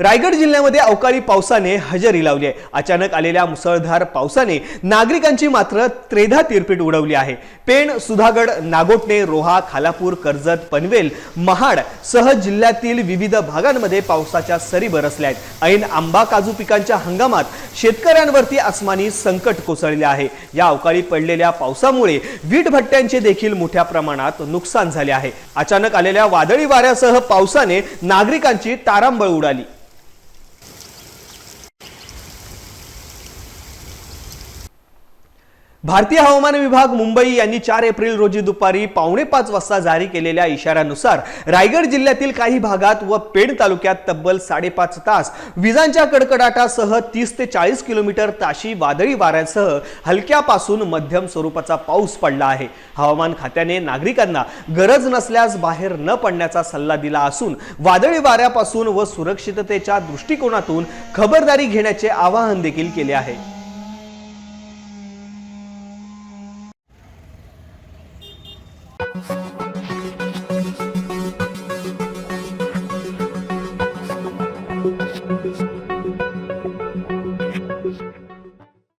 रायगड जिल्ह्यामध्ये अवकाळी पावसाने हजेरी लावली आहे. अचानक आलेल्या मुसळधार पावसाने नागरिकांची मात्र त्रेधा तिरपीट उडवली आहे. पेण सुधागड नागोटणे रोहा खालापूर कर्जत पनवेल महाड सह जिल्ह्यातील विविध भागांमध्ये पावसाच्या सरी बरसल्या आहेत. ऐन आंबा काजू पिकांच्या हंगामात शेतकऱ्यांवरती आसमानी संकट कोसळले आहे. या अवकाळी पडलेल्या पावसामुळे वीटभट्ट्यांचे देखील मोठ्या प्रमाणात नुकसान झाले आहे. अचानक आलेल्या वादळी वाऱ्यासह पावसाने नागरिकांची तारांबळ उडाली. भारतीय हवामान विभाग मुंबई यांनी चार एप्रिल रोजी दुपारी पावणे पाच वाजता जारी केलेल्या इशाऱ्यानुसार रायगड जिल्ह्यातील काही भागात व पेण तालुक्यात तब्बल साडेपाच तास विजांच्या कडकडाटासह तीस ते चाळीस किलोमीटर ताशी वादळी वाऱ्यासह हलक्यापासून मध्यम स्वरूपाचा पाऊस पडला आहे. हवामान खात्याने नागरिकांना गरज नसल्यास बाहेर न पडण्याचा सल्ला दिला असून वादळी वाऱ्यापासून व सुरक्षिततेच्या दृष्टिकोनातून खबरदारी घेण्याचे आवाहन देखील केले आहे. Thank you.